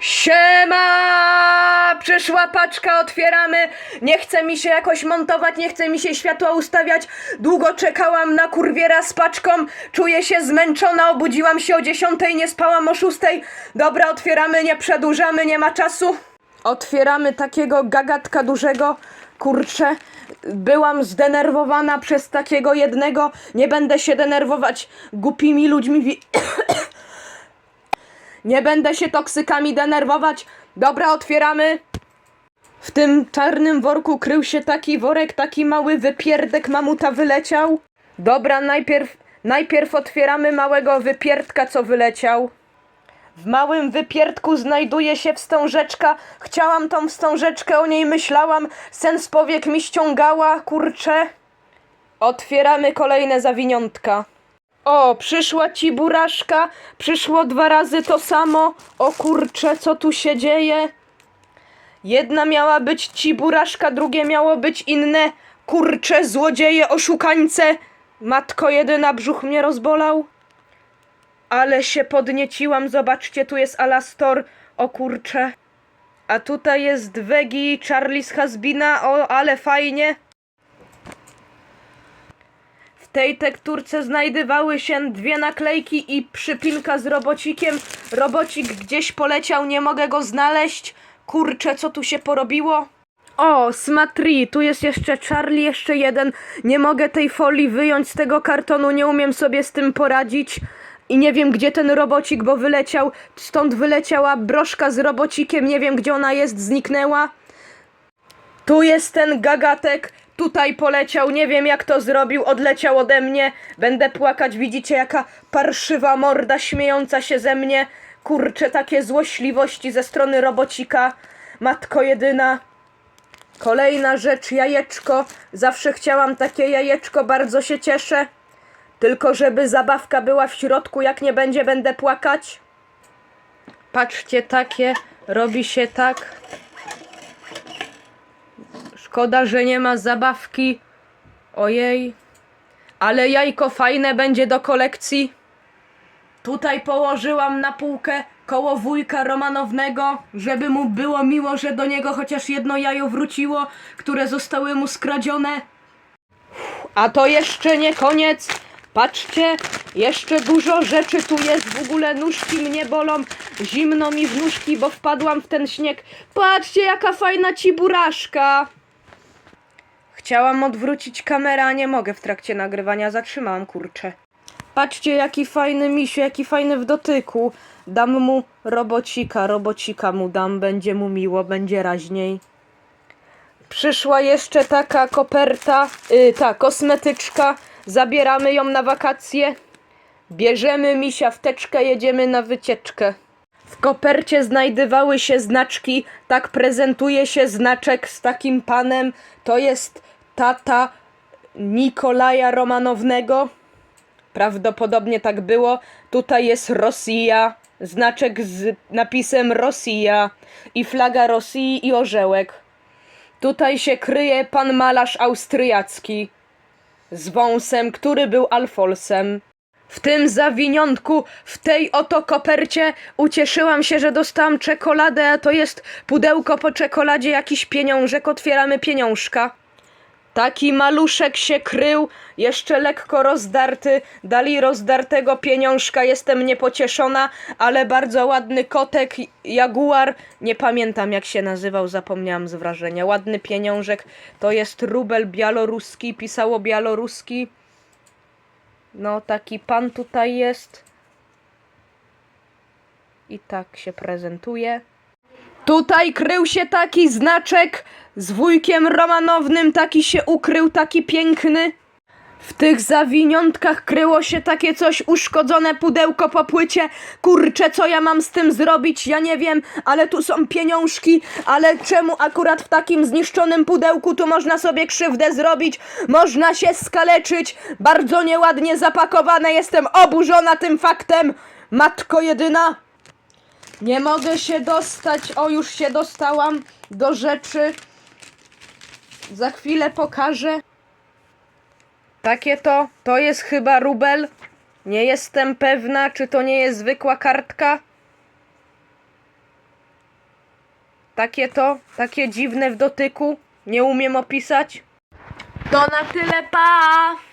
Siema! Przyszła paczka, otwieramy. Nie chce mi się jakoś montować, nie chce mi się światła ustawiać. Długo czekałam na kurwiera z paczką. Czuję się zmęczona, obudziłam się o 10, nie spałam o 6. Dobra, otwieramy, nie przedłużamy, nie ma czasu. Otwieramy takiego gagatka dużego. Kurczę, byłam zdenerwowana przez takiego jednego. Nie będę się denerwować głupimi ludźmi. Nie będę się toksykami denerwować. Dobra, otwieramy. W tym czarnym worku krył się taki worek, taki mały wypierdek mamuta wyleciał. Dobra, najpierw, najpierw otwieramy małego wypierdka, co wyleciał. W małym wypierdku znajduje się wstążeczka. Chciałam tą wstążeczkę, o niej myślałam. Sen z powiek mi ściągała, kurczę. Otwieramy kolejne zawiniątka. O, przyszła ci buraszka, przyszło dwa razy to samo. O kurcze, co tu się dzieje? Jedna miała być ci buraszka, drugie miało być inne. Kurcze, złodzieje, oszukańce. Matko jedyna, brzuch mnie rozbolał. Ale się podnieciłam, zobaczcie, tu jest Alastor. O kurcze. A tutaj jest Wegi, Charlie z Hasbina, o, ale fajnie. Tej tekturce znajdowały się dwie naklejki i przypinka z robocikiem. Robocik gdzieś poleciał, nie mogę go znaleźć. Kurczę, co tu się porobiło? O, Smatri, tu jest jeszcze Charlie, jeszcze jeden. Nie mogę tej folii wyjąć z tego kartonu, nie umiem sobie z tym poradzić. I nie wiem, gdzie ten robocik, bo wyleciał. Stąd wyleciała broszka z robocikiem, nie wiem, gdzie ona jest, zniknęła. Tu jest ten gagatek, tutaj poleciał, nie wiem jak to zrobił, odleciał ode mnie. Będę płakać, widzicie jaka parszywa morda śmiejąca się ze mnie. Kurczę, takie złośliwości ze strony robocika. Matko jedyna. Kolejna rzecz, jajeczko. Zawsze chciałam takie jajeczko, bardzo się cieszę. Tylko żeby zabawka była w środku, jak nie będzie, będę płakać. Patrzcie, takie, robi się tak. Szkoda, że nie ma zabawki. Ojej. Ale jajko fajne będzie do kolekcji. Tutaj położyłam na półkę koło wujka Romanownego, żeby mu było miło, że do niego chociaż jedno jajo wróciło, które zostały mu skradzione. A to jeszcze nie koniec. Patrzcie, jeszcze dużo rzeczy tu jest. W ogóle nóżki mnie bolą. Zimno mi w nóżki, bo wpadłam w ten śnieg. Patrzcie, jaka fajna ciburaszka. Chciałam odwrócić kamerę, a nie mogę w trakcie nagrywania. Zatrzymałam, kurczę. Patrzcie, jaki fajny misiu, jaki fajny w dotyku. Dam mu robocika, robocika mu dam, będzie mu miło, będzie raźniej. Przyszła jeszcze taka koperta, yy, ta kosmetyczka. Zabieramy ją na wakacje. Bierzemy misia w teczkę, jedziemy na wycieczkę. W kopercie znajdowały się znaczki. Tak prezentuje się znaczek z takim panem. To jest tata Nikolaja Romanownego. Prawdopodobnie tak było. Tutaj jest Rosja. Znaczek z napisem Rosja i flaga Rosji i orzełek. Tutaj się kryje pan malarz austriacki z wąsem, który był alfolsem. W tym zawiniątku, w tej oto kopercie ucieszyłam się, że dostałam czekoladę, a to jest pudełko po czekoladzie, jakiś pieniążek, otwieramy pieniążka. Taki maluszek się krył, jeszcze lekko rozdarty, dali rozdartego pieniążka, jestem niepocieszona, ale bardzo ładny kotek, jaguar, nie pamiętam jak się nazywał, zapomniałam z wrażenia. Ładny pieniążek, to jest rubel białoruski, pisało białoruski. No, taki pan tutaj jest. I tak się prezentuje. Tutaj krył się taki znaczek z wujkiem Romanownym, taki się ukrył, taki piękny. W tych zawiniątkach kryło się takie coś uszkodzone pudełko po płycie. Kurczę, co ja mam z tym zrobić? Ja nie wiem, ale tu są pieniążki, ale czemu akurat w takim zniszczonym pudełku tu można sobie krzywdę zrobić? Można się skaleczyć. Bardzo nieładnie zapakowane. Jestem oburzona tym faktem. Matko jedyna. Nie mogę się dostać. O, już się dostałam do rzeczy. Za chwilę pokażę. Takie to, to jest chyba rubel. Nie jestem pewna, czy to nie jest zwykła kartka. takie to, takie dziwne w dotyku. Nie umiem opisać. To na tyle, pa!